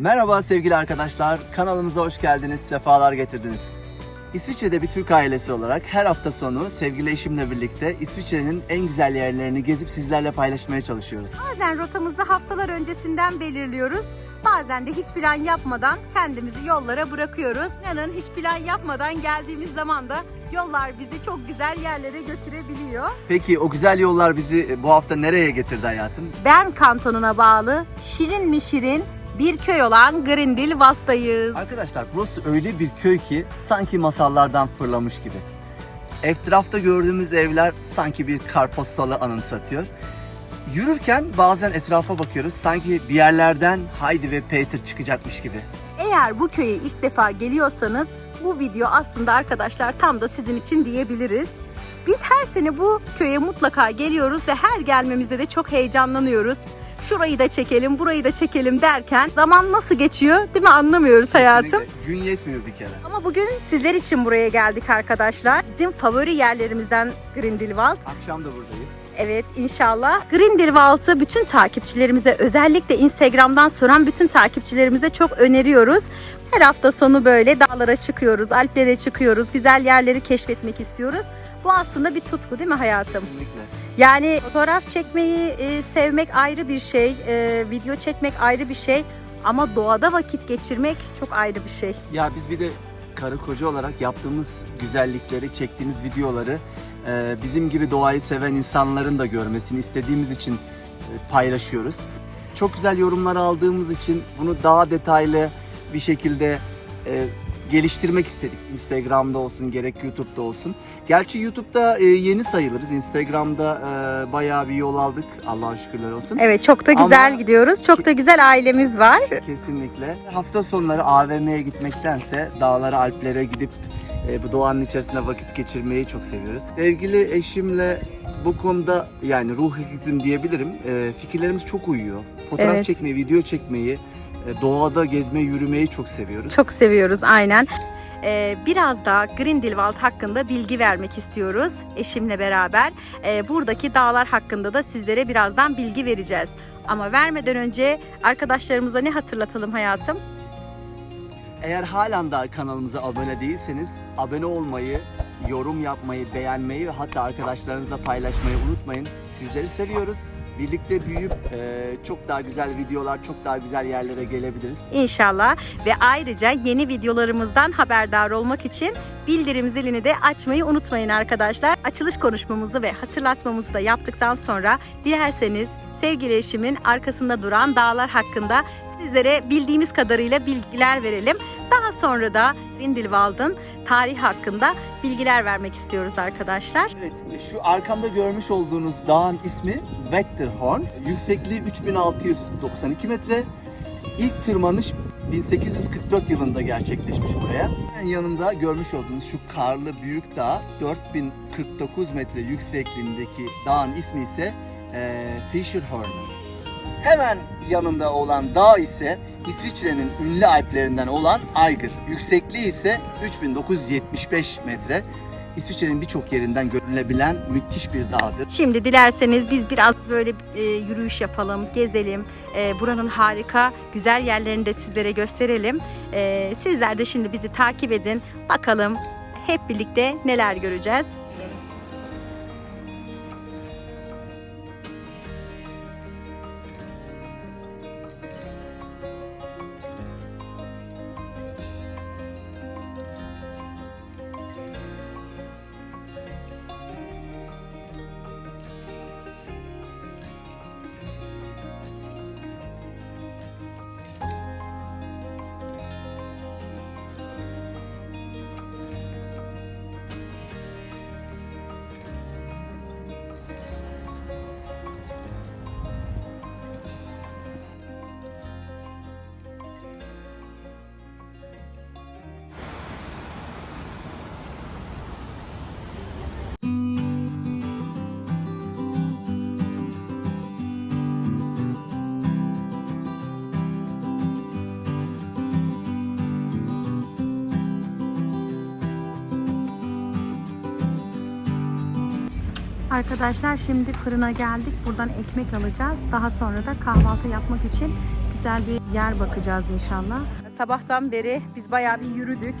Merhaba sevgili arkadaşlar, kanalımıza hoş geldiniz, sefalar getirdiniz. İsviçre'de bir Türk ailesi olarak her hafta sonu sevgili eşimle birlikte İsviçre'nin en güzel yerlerini gezip sizlerle paylaşmaya çalışıyoruz. Bazen rotamızı haftalar öncesinden belirliyoruz. Bazen de hiç plan yapmadan kendimizi yollara bırakıyoruz. İnanın hiç plan yapmadan geldiğimiz zaman da yollar bizi çok güzel yerlere götürebiliyor. Peki o güzel yollar bizi bu hafta nereye getirdi hayatım? Bern kantonuna bağlı şirin mi şirin bir köy olan Grindelwald'dayız. Arkadaşlar burası öyle bir köy ki sanki masallardan fırlamış gibi. Etrafta gördüğümüz evler sanki bir kartpostalı anımsatıyor. Yürürken bazen etrafa bakıyoruz sanki bir yerlerden Heidi ve Peter çıkacakmış gibi. Eğer bu köye ilk defa geliyorsanız bu video aslında arkadaşlar tam da sizin için diyebiliriz. Biz her sene bu köye mutlaka geliyoruz ve her gelmemizde de çok heyecanlanıyoruz. Şurayı da çekelim, burayı da çekelim derken zaman nasıl geçiyor değil mi anlamıyoruz hayatım. Kesinlikle Gün yetmiyor bir kere. Ama bugün sizler için buraya geldik arkadaşlar. Bizim favori yerlerimizden Grindelwald. Akşam da buradayız. Evet inşallah. Grindelwald'ı bütün takipçilerimize özellikle Instagram'dan soran bütün takipçilerimize çok öneriyoruz. Her hafta sonu böyle dağlara çıkıyoruz, Alplere çıkıyoruz, güzel yerleri keşfetmek istiyoruz. Bu aslında bir tutku değil mi hayatım? Kesinlikle. Yani fotoğraf çekmeyi e, sevmek ayrı bir şey, e, video çekmek ayrı bir şey ama doğada vakit geçirmek çok ayrı bir şey. Ya biz bir de karı koca olarak yaptığımız güzellikleri, çektiğimiz videoları e, bizim gibi doğayı seven insanların da görmesini istediğimiz için e, paylaşıyoruz. Çok güzel yorumlar aldığımız için bunu daha detaylı bir şekilde e, geliştirmek istedik. Instagram'da olsun gerek YouTube'da olsun. Gerçi YouTube'da e, yeni sayılırız. Instagram'da e, bayağı bir yol aldık. Allah'a şükürler olsun. Evet çok da güzel Ama- gidiyoruz. Çok da güzel ailemiz var. Kesinlikle. Hafta sonları AVM'ye gitmektense dağlara, Alplere gidip e, bu doğanın içerisinde vakit geçirmeyi çok seviyoruz. Sevgili eşimle bu konuda yani ruh ikizim diyebilirim. E, fikirlerimiz çok uyuyor. Fotoğraf Evet. çekmeyi, video çekmeyi, doğada gezmeyi, yürümeyi çok seviyoruz. Çok seviyoruz aynen. Ee, biraz daha Grindelwald hakkında bilgi vermek istiyoruz eşimle beraber. Ee, buradaki dağlar hakkında da sizlere birazdan bilgi vereceğiz. Ama vermeden önce arkadaşlarımıza ne hatırlatalım hayatım? Eğer halen daha kanalımıza abone değilseniz abone olmayı, yorum yapmayı, beğenmeyi ve hatta arkadaşlarınızla paylaşmayı unutmayın. Sizleri seviyoruz. Birlikte büyüyüp e, çok daha güzel videolar, çok daha güzel yerlere gelebiliriz. İnşallah ve ayrıca yeni videolarımızdan haberdar olmak için bildirim zilini de açmayı unutmayın arkadaşlar. Açılış konuşmamızı ve hatırlatmamızı da yaptıktan sonra dilerseniz sevgili eşimin arkasında duran dağlar hakkında sizlere bildiğimiz kadarıyla bilgiler verelim. Daha sonra da Grindelwald'ın tarihi hakkında bilgiler vermek istiyoruz arkadaşlar. Evet, şu arkamda görmüş olduğunuz dağın ismi Wetterhorn. Yüksekliği 3692 metre. İlk tırmanış 1844 yılında gerçekleşmiş buraya. Hemen yanımda görmüş olduğunuz şu karlı büyük dağ 4049 metre yüksekliğindeki dağın ismi ise e, Fischerhorn. Hemen yanında olan dağ ise İsviçre'nin ünlü Alplerinden olan Eiger. Yüksekliği ise 3975 metre. İsviçre'nin birçok yerinden görülebilen müthiş bir dağdır. Şimdi dilerseniz biz biraz böyle e, yürüyüş yapalım, gezelim. E, buranın harika, güzel yerlerini de sizlere gösterelim. E, sizler de şimdi bizi takip edin. Bakalım hep birlikte neler göreceğiz. Arkadaşlar şimdi fırına geldik. Buradan ekmek alacağız. Daha sonra da kahvaltı yapmak için güzel bir yer bakacağız inşallah. Sabahtan beri biz bayağı bir yürüdük.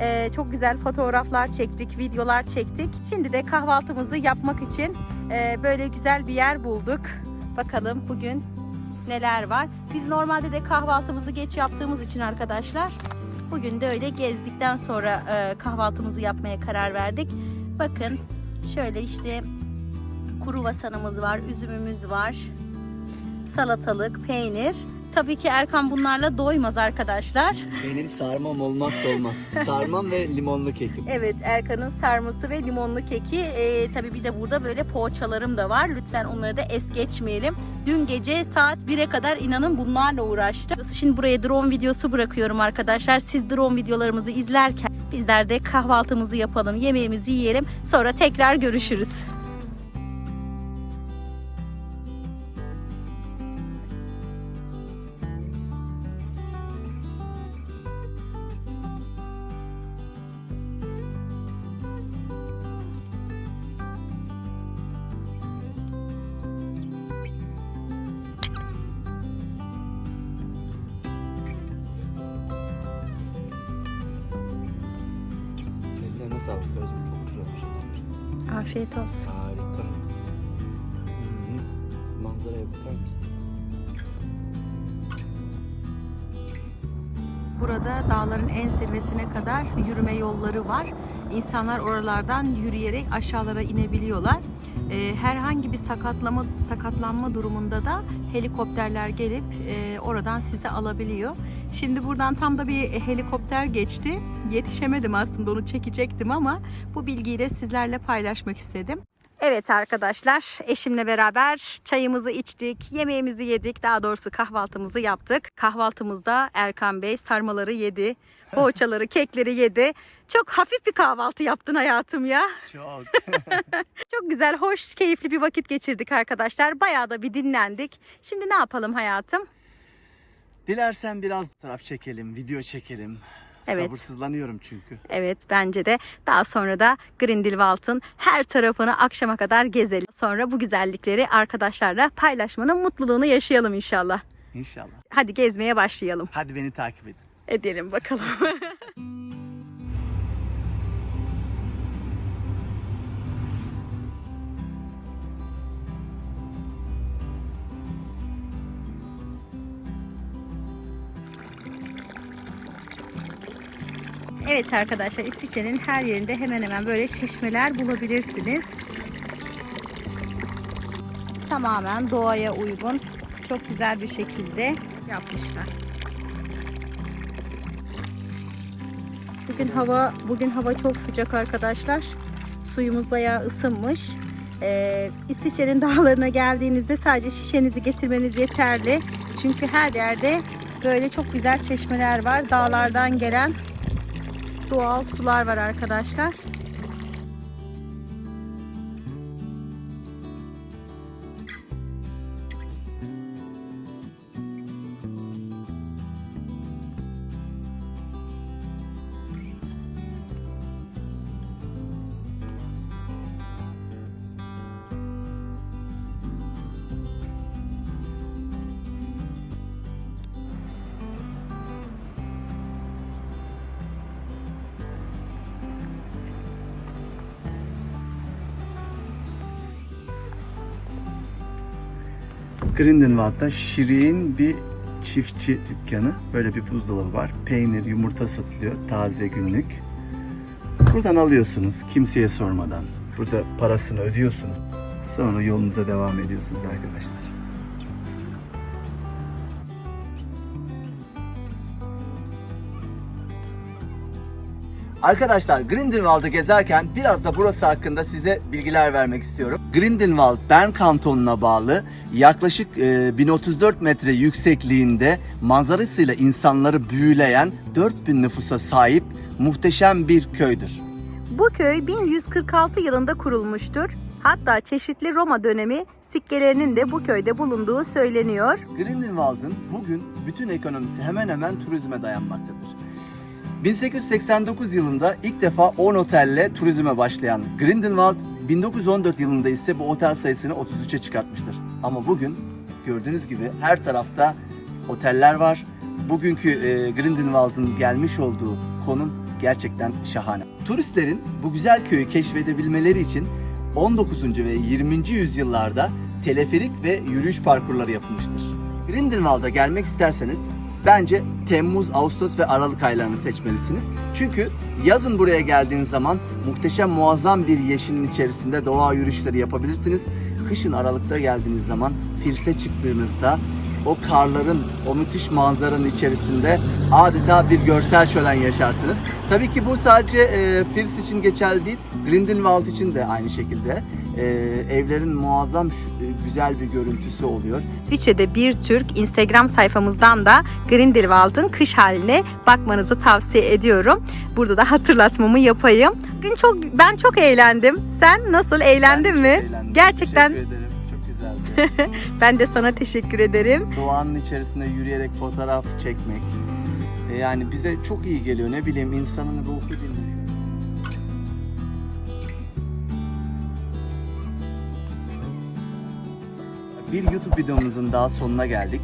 Ee, çok güzel fotoğraflar çektik, videolar çektik. Şimdi de kahvaltımızı yapmak için e, böyle güzel bir yer bulduk. Bakalım bugün neler var. Biz normalde de kahvaltımızı geç yaptığımız için arkadaşlar bugün de öyle gezdikten sonra e, kahvaltımızı yapmaya karar verdik. Bakın şöyle işte kuru vasanımız var, üzümümüz var, salatalık, peynir. Tabii ki Erkan bunlarla doymaz arkadaşlar. Benim sarmam olmazsa olmaz. Sarmam ve limonlu kekim. Evet Erkan'ın sarması ve limonlu keki. Ee, tabii bir de burada böyle poğaçalarım da var. Lütfen onları da es geçmeyelim. Dün gece saat 1'e kadar inanın bunlarla uğraştım. Şimdi buraya drone videosu bırakıyorum arkadaşlar. Siz drone videolarımızı izlerken bizler de kahvaltımızı yapalım, yemeğimizi yiyelim. Sonra tekrar görüşürüz. Sağlık Özlem. Çok güzel olmuş mısır. Afiyet olsun. Harika. Hı hı. Manzaraya bakar mısın? Burada dağların en zirvesine kadar yürüme yolları var. İnsanlar oralardan yürüyerek aşağılara inebiliyorlar. Ee, herhangi bir sakatlama sakatlanma durumunda da helikopterler gelip e, oradan sizi alabiliyor. Şimdi buradan tam da bir helikopter geçti. Yetişemedim aslında onu çekecektim ama bu bilgiyi de sizlerle paylaşmak istedim. Evet arkadaşlar eşimle beraber çayımızı içtik, yemeğimizi yedik. Daha doğrusu kahvaltımızı yaptık. Kahvaltımızda Erkan Bey sarmaları yedi, poğaçaları, kekleri yedi. Çok hafif bir kahvaltı yaptın hayatım ya. Çok. Çok güzel, hoş, keyifli bir vakit geçirdik arkadaşlar. Bayağı da bir dinlendik. Şimdi ne yapalım hayatım? Dilersen biraz taraf çekelim, video çekelim. Evet. Sabırsızlanıyorum çünkü. Evet bence de daha sonra da Grindelwald'ın her tarafını akşama kadar gezelim. Sonra bu güzellikleri arkadaşlarla paylaşmanın mutluluğunu yaşayalım inşallah. İnşallah. Hadi gezmeye başlayalım. Hadi beni takip edin. Edelim bakalım. Evet arkadaşlar İsviçre'nin her yerinde hemen hemen böyle çeşmeler bulabilirsiniz. Tamamen doğaya uygun, çok güzel bir şekilde yapmışlar. Bugün hava bugün hava çok sıcak arkadaşlar. Suyumuz bayağı ısınmış. Ee, İsviçre'nin dağlarına geldiğinizde sadece şişenizi getirmeniz yeterli. Çünkü her yerde böyle çok güzel çeşmeler var. Dağlardan gelen doğal sular var arkadaşlar. Grindelwald'da Şirin bir çiftçi dükkanı. Böyle bir buzdolabı var. Peynir, yumurta satılıyor. Taze günlük. Buradan alıyorsunuz kimseye sormadan. Burada parasını ödüyorsunuz. Sonra yolunuza devam ediyorsunuz arkadaşlar. Arkadaşlar Grindelwald'ı gezerken biraz da burası hakkında size bilgiler vermek istiyorum. Grindelwald Bern kantonuna bağlı yaklaşık e, 1034 metre yüksekliğinde manzarasıyla insanları büyüleyen 4000 nüfusa sahip muhteşem bir köydür. Bu köy 1146 yılında kurulmuştur. Hatta çeşitli Roma dönemi sikkelerinin de bu köyde bulunduğu söyleniyor. Grindelwald'ın bugün bütün ekonomisi hemen hemen turizme dayanmaktadır. 1889 yılında ilk defa 10 otelle turizme başlayan Grindelwald 1914 yılında ise bu otel sayısını 33'e çıkartmıştır. Ama bugün gördüğünüz gibi her tarafta oteller var. Bugünkü e, Grindelwald'ın gelmiş olduğu konum gerçekten şahane. Turistlerin bu güzel köyü keşfedebilmeleri için 19. ve 20. yüzyıllarda teleferik ve yürüyüş parkurları yapılmıştır. Grindelwald'a gelmek isterseniz bence Temmuz, Ağustos ve Aralık aylarını seçmelisiniz. Çünkü yazın buraya geldiğiniz zaman muhteşem muazzam bir yeşilin içerisinde doğa yürüyüşleri yapabilirsiniz. Kışın Aralık'ta geldiğiniz zaman Firs'e çıktığınızda o karların, o müthiş manzaranın içerisinde adeta bir görsel şölen yaşarsınız. Tabii ki bu sadece e, Firs için geçerli değil, Grindelwald için de aynı şekilde. E, evlerin muazzam e, güzel bir görüntüsü oluyor. İsviçre'de bir Türk Instagram sayfamızdan da Grindelwald'ın kış haline bakmanızı tavsiye ediyorum. Burada da hatırlatmamı yapayım. Bugün çok ben çok eğlendim. Sen nasıl eğlendin Ben mi? eğlendim. Gerçekten Güzeldi. ben de sana teşekkür ederim. Doğanın içerisinde yürüyerek fotoğraf çekmek. e, yani bize çok iyi geliyor. Ne bileyim insanın ruhu dinleniyor. Bir YouTube videomuzun daha sonuna geldik.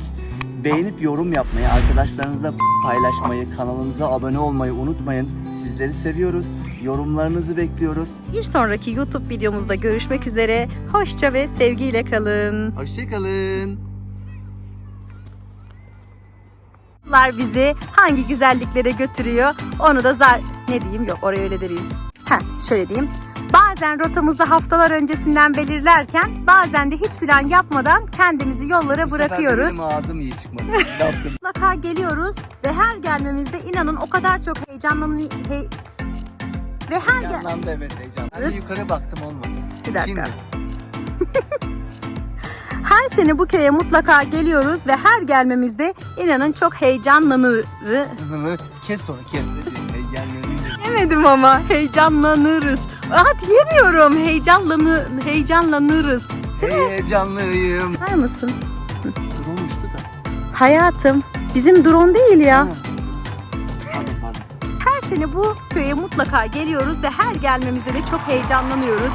Beğenip yorum yapmayı, arkadaşlarınızla paylaşmayı, kanalımıza abone olmayı unutmayın. Sizleri seviyoruz. Yorumlarınızı bekliyoruz. Bir sonraki YouTube videomuzda görüşmek üzere. Hoşça ve sevgiyle kalın. Hoşçakalın. Bunlar bizi hangi güzelliklere götürüyor onu da za- ne diyeyim yok oraya öyle de değil. Ha şöyle diyeyim. Bazen rotamızı haftalar öncesinden belirlerken bazen de hiç plan yapmadan kendimizi yollara Bu sefer bırakıyoruz. Benim ağzım iyi çıkmadı. Yaptım. Mutlaka geliyoruz ve her gelmemizde inanın o kadar çok heyecanlanıyor. Hey... Ve her gel... Heyecanlandı evet heyecan. Ben de yukarı baktım olmadı. Bir dakika. Her sene bu köye mutlaka geliyoruz ve her gelmemizde inanın çok heyecanlanır. kes onu kes. Demedim ama heyecanlanırız. Aa diyemiyorum. Heyecanlanı heyecanlanırız. Heyecanlıyım. Var mısın? Durulmuştu da. Hayatım bizim drone değil ya. Tamam. Pardon pardon. Her sene bu köye mutlaka geliyoruz ve her gelmemizde de çok heyecanlanıyoruz.